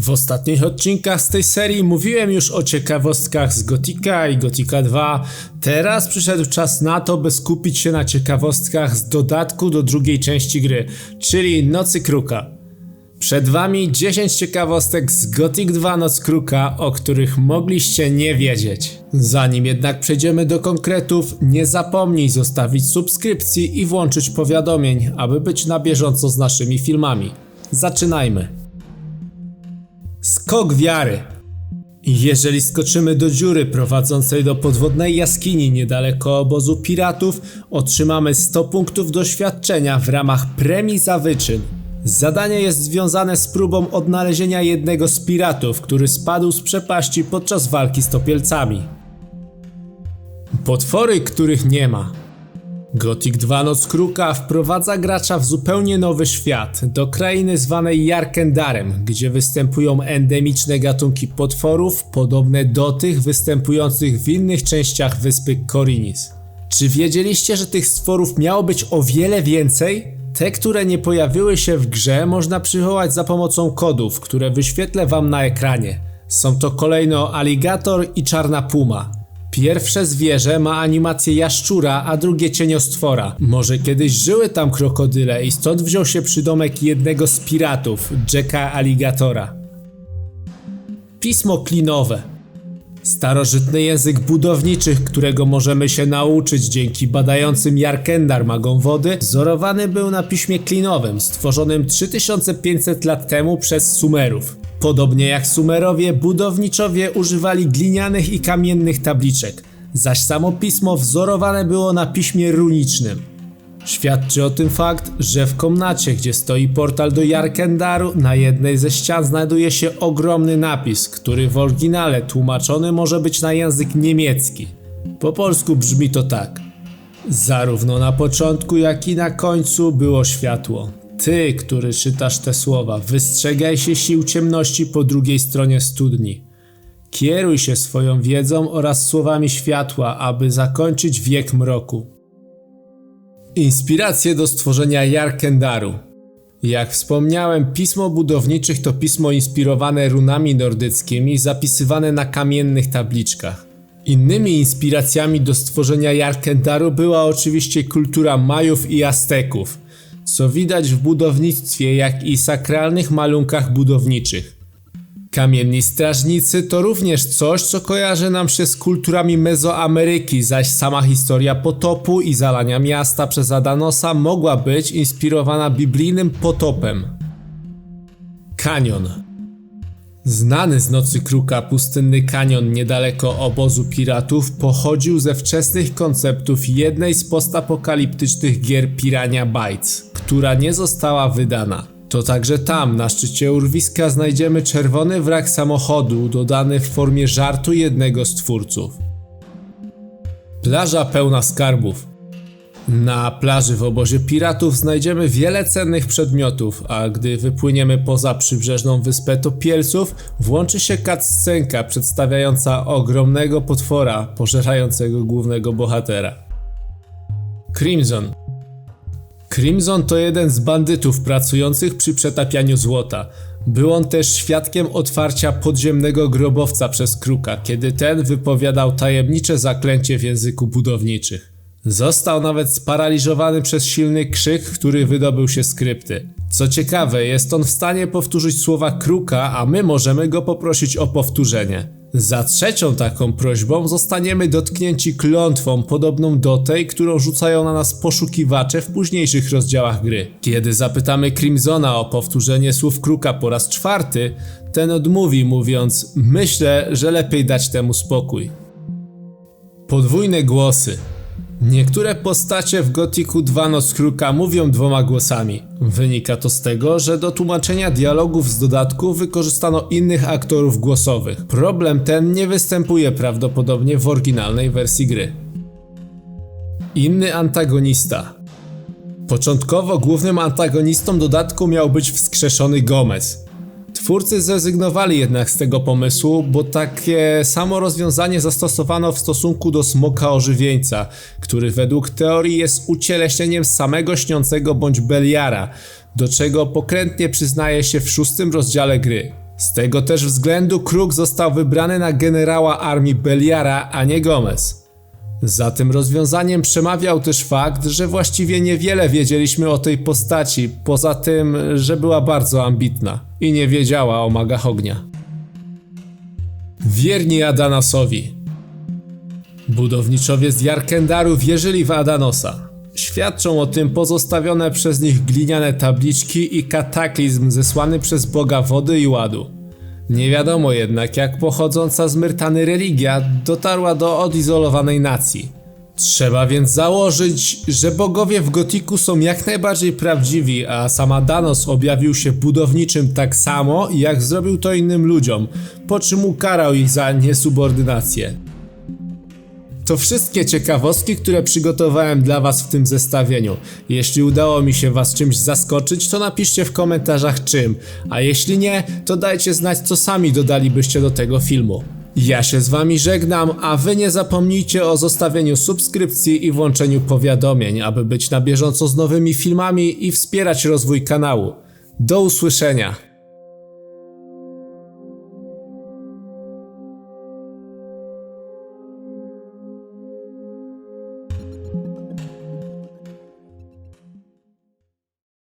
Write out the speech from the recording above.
W ostatnich odcinkach z tej serii mówiłem już o ciekawostkach z Gotika i Gotika 2. Teraz przyszedł czas na to, by skupić się na ciekawostkach z dodatku do drugiej części gry, czyli Nocy Kruka. Przed wami 10 ciekawostek z Gothic 2 Noc Kruka, o których mogliście nie wiedzieć. Zanim jednak przejdziemy do konkretów, nie zapomnij zostawić subskrypcji i włączyć powiadomień, aby być na bieżąco z naszymi filmami. Zaczynajmy. Skok wiary. Jeżeli skoczymy do dziury prowadzącej do podwodnej jaskini niedaleko obozu piratów, otrzymamy 100 punktów doświadczenia w ramach premii za wyczyn. Zadanie jest związane z próbą odnalezienia jednego z piratów, który spadł z przepaści podczas walki z topielcami. Potwory, których nie ma. Gothic 2 Noc Kruka wprowadza gracza w zupełnie nowy świat, do krainy zwanej Jarkendarem, gdzie występują endemiczne gatunki potworów, podobne do tych występujących w innych częściach wyspy Korinis. Czy wiedzieliście, że tych stworów miało być o wiele więcej? Te, które nie pojawiły się w grze, można przywołać za pomocą kodów, które wyświetlę wam na ekranie. Są to kolejno aligator i czarna puma. Pierwsze zwierzę ma animację jaszczura, a drugie cieniostwora. Może kiedyś żyły tam krokodyle i stąd wziął się przydomek jednego z piratów, Jacka Aligatora. Pismo klinowe. Starożytny język budowniczych, którego możemy się nauczyć dzięki badającym Jarkendar magom wody, wzorowany był na piśmie klinowym, stworzonym 3500 lat temu przez Sumerów. Podobnie jak Sumerowie, budowniczowie używali glinianych i kamiennych tabliczek, zaś samo pismo wzorowane było na piśmie runicznym. Świadczy o tym fakt, że w komnacie, gdzie stoi portal do Jarkendaru, na jednej ze ścian znajduje się ogromny napis, który w oryginale tłumaczony może być na język niemiecki. Po polsku brzmi to tak. Zarówno na początku, jak i na końcu było światło. Ty, który czytasz te słowa, wystrzegaj się sił ciemności po drugiej stronie studni. Kieruj się swoją wiedzą oraz słowami światła, aby zakończyć wiek mroku. Inspiracje do stworzenia Jarkendaru. Jak wspomniałem, pismo budowniczych to pismo inspirowane runami nordyckimi zapisywane na kamiennych tabliczkach. Innymi inspiracjami do stworzenia Jarkendaru była oczywiście kultura Majów i Azteków, co widać w budownictwie jak i sakralnych malunkach budowniczych. Kamienni strażnicy to również coś, co kojarzy nam się z kulturami Mezoameryki, zaś sama historia potopu i zalania miasta przez Adanosa mogła być inspirowana biblijnym potopem. Kanion Znany z Nocy Kruka pustynny kanion niedaleko obozu piratów pochodził ze wczesnych konceptów jednej z postapokaliptycznych gier Pirania Bytes, która nie została wydana. To także tam, na szczycie urwiska, znajdziemy czerwony wrak samochodu, dodany w formie żartu jednego z twórców. Plaża pełna skarbów. Na plaży w obozie piratów znajdziemy wiele cennych przedmiotów, a gdy wypłyniemy poza przybrzeżną wyspę Topielców, włączy się cutscenka przedstawiająca ogromnego potwora pożerającego głównego bohatera. Crimson Crimson to jeden z bandytów pracujących przy przetapianiu złota. Był on też świadkiem otwarcia podziemnego grobowca przez Kruka, kiedy ten wypowiadał tajemnicze zaklęcie w języku budowniczych. Został nawet sparaliżowany przez silny krzyk, który wydobył się z krypty. Co ciekawe, jest on w stanie powtórzyć słowa Kruka, a my możemy go poprosić o powtórzenie. Za trzecią taką prośbą zostaniemy dotknięci klątwą podobną do tej, którą rzucają na nas poszukiwacze w późniejszych rozdziałach gry. Kiedy zapytamy Crimsona o powtórzenie słów Kruka po raz czwarty, ten odmówi mówiąc myślę, że lepiej dać temu spokój. Podwójne głosy Niektóre postacie w Gothicu 2 Noc Kruka mówią dwoma głosami. Wynika to z tego, że do tłumaczenia dialogów z dodatku wykorzystano innych aktorów głosowych. Problem ten nie występuje prawdopodobnie w oryginalnej wersji gry. Inny antagonista. Początkowo głównym antagonistą dodatku miał być wskrzeszony Gomez. Twórcy zrezygnowali jednak z tego pomysłu, bo takie samo rozwiązanie zastosowano w stosunku do smoka ożywieńca, który według teorii jest ucieleśnieniem samego śniącego bądź Beliara, do czego pokrętnie przyznaje się w szóstym rozdziale gry. Z tego też względu Kruk został wybrany na generała armii Beliara, a nie Gomez. Za tym rozwiązaniem przemawiał też fakt, że właściwie niewiele wiedzieliśmy o tej postaci, poza tym, że była bardzo ambitna i nie wiedziała o magach ognia. Wierni Adanasowi Budowniczowie z Jarkendaru wierzyli w Adanosa. Świadczą o tym pozostawione przez nich gliniane tabliczki i kataklizm zesłany przez Boga wody i ładu. Nie wiadomo jednak, jak pochodząca z Myrtany religia dotarła do odizolowanej nacji. Trzeba więc założyć, że bogowie w Gotiku są jak najbardziej prawdziwi, a sam Adanos objawił się budowniczym tak samo, jak zrobił to innym ludziom, po czym ukarał ich za niesubordynację. To wszystkie ciekawostki, które przygotowałem dla Was w tym zestawieniu. Jeśli udało mi się Was czymś zaskoczyć, to napiszcie w komentarzach czym, a jeśli nie, to dajcie znać co sami dodalibyście do tego filmu. Ja się z Wami żegnam, a Wy nie zapomnijcie o zostawieniu subskrypcji i włączeniu powiadomień, aby być na bieżąco z nowymi filmami i wspierać rozwój kanału. Do usłyszenia!